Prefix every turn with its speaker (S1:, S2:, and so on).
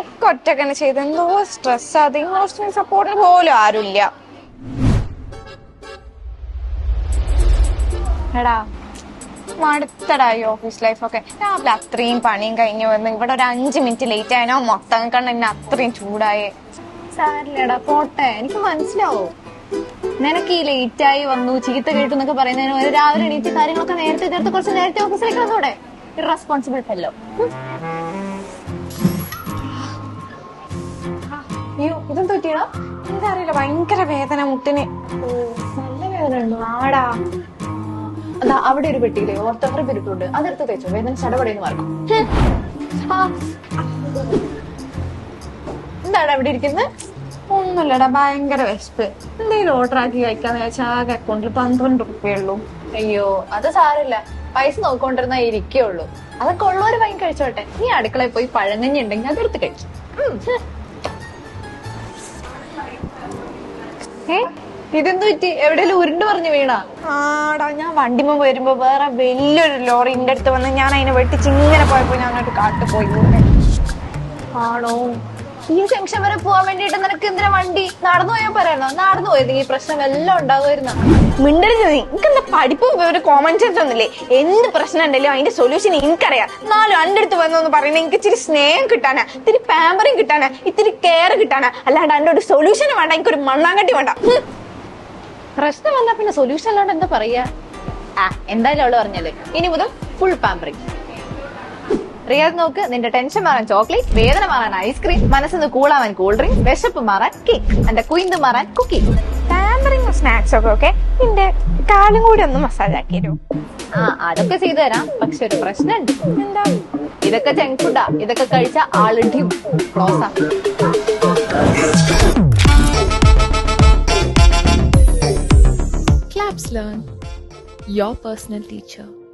S1: ഒക്കെ ഒറ്റക്കന്നെ ചെയ്ത് എന്തോ സ്ട്രെസ് അത് ഇമോഷണൽ സപ്പോർട്ടിന് പോലും ആരുമില്ല. എടാ മടുത്തടായി ഓഫീസ് ലൈഫൊക്കെ രാവിലെ അത്രയും പണിയും കഴിഞ്ഞു വന്ന്. ഇവിടെ ഒരു അഞ്ച് മിനിറ്റ് ലേറ്റ് ആയനോ. മൊത്തം കണ്ട. എന്നെ അത്രയും ചൂടായേ.
S2: സാറില്ലടാ പോട്ടെ. എനിക്ക് മനസ്സിലാവോ? നിനക്ക് ഈ ലേറ്റ് ആയി വന്നു. ചീത്ത കേട്ടു എന്നൊക്കെ പറയുന്നതിന് ഒരു രാവിലെ എണീറ്റ് കാര്യങ്ങളൊക്കെ നേരത്തെ തീർത്ത് കുറച്ച് നേരത്തെ ഓഫീസിലേക്ക് വന്നൂടെ? ഇറസ്പോൺസിബിൾ ഫെല്ലോ പറ്റിയടാ
S1: എന്താ അറിയില്ല ഭയങ്കര വേദന മുട്ടിന്.
S2: നല്ല വേദന ഉണ്ടോ?
S1: ആടാ.
S2: അതാ അവിടെ ഒരു പെട്ടിയിലെ ഓർത്തോഫർ പിരിപ്പുണ്ട് അതെടുത്ത് തേച്ചോ വേദന ചടപടയെന്ന് മാറും എന്താണ് അവിടെ ഇരിക്കുന്നത്
S1: ഒന്നുമില്ലടാ ഭയങ്കര വിശപ്പ്. എന്തെങ്കിലും ഓർഡർ ആക്കി കഴിക്കാന്ന് വെച്ചാൽ ആകെ അക്കൗണ്ടിൽ പന്ത്രണ്ട് ഉള്ളൂ.
S2: അയ്യോ അത് സാരമില്ല. പൈസ നോക്കൊണ്ടിരുന്ന ഇരിക്കുള്ളൂ അതൊക്കെ ഉള്ളവര് വാങ്ങി കഴിച്ചോട്ടെ. നീ അടുക്കളയിൽ പോയി പഴങ്ങഞ്ഞുണ്ടെങ്കിൽ അതെടുത്ത് കഴിക്കും. ഏ ഇതെന്ത് ഉരുണ്ട് പറഞ്ഞു വീണ?
S1: ആടാ ഞാൻ വണ്ടിമ വരുമ്പോ വേറെ വലിയൊരു ലോറി എന്റെ അടുത്ത് വന്ന് ഞാൻ അതിനെ വെട്ടിച്ച് ഇങ്ങനെ പോയപ്പോ അങ്ങോട്ട് കാട്ടു പോയി.
S2: ആണോ? ഈ ജംഗ്ഷൻ വരെ പോവാൻ വേണ്ടിട്ട് നിനക്ക് എന്തിനാ വണ്ടി? നടന്നു പോയാൽ പറയണോ? നടന്നു പോയത് ഈ പ്രശ്നം എല്ലാം ഉണ്ടാകുമായിരുന്നു
S1: മിണ്ടരുത് നീ. എനിക്കെന്താ പഠിപ്പും ഒരു കോമൺ സെൻസ് ഒന്നില്ലേ എന്ത് പ്രശ്നം ഉണ്ടല്ലോ അതിന്റെ സൊല്യൂഷൻ എനിക്കറിയാം. നാലും അന്റെ അടുത്ത് വന്നൊന്ന് പറയണേ എനിക്ക് ഇച്ചിരി സ്നേഹം കിട്ടാനാ. ഇത്തിരി പാമ്പറിങ് കിട്ടാനാ. ഇത്തിരി കെയർ കിട്ടാനാ. അല്ലാണ്ട് അതിന്റെ ഒരു സൊല്യൂഷൻ വേണ്ട എനിക്കൊരു മണ്ണാങ്കട്ടി വേണ്ട.
S2: പ്രശ്നം വന്നാ പിന്നെ സൊല്യൂഷൻ അല്ലാണ്ട് എന്താ പറയാ? ആ എന്തായാലും അവൾ പറഞ്ഞല്ലേ ഇനി മുതൽ ഫുൾ പാമ്പറിങ് റിയാദ് നോക്ക് നിന്റെ ടെൻഷൻ മാറാൻ ചോക്ലേറ്റ് വേദന മാറാൻ ഐസ്ക്രീം മനസ്സിന്ന് കൂളാവാൻ കൂൾ ഡ്രിങ്ക് വിശപ്പ് മാറാൻ കേക്ക് എന്റെ കുയിന്ത് മാറാൻ കുക്കി
S1: ടാമ്പറിംഗ് സ്നാക്സ് ഒക്കെ ഓക്കെ നിന്റെ കാലും കൂടി ഒന്ന് മസാജ് ആക്കി തരൂ.
S2: ആ അതൊക്കെ ചെയ്തു തരാം. പക്ഷെ ഒരു പ്രശ്നമുണ്ട്
S1: എന്താ?
S2: ഇതൊക്കെ ജങ്ക് ഫുഡാ ഇതൊക്കെ കഴിച്ച ആളിടിയും ക്ലോസാ
S3: Claps Learn, your personal teacher.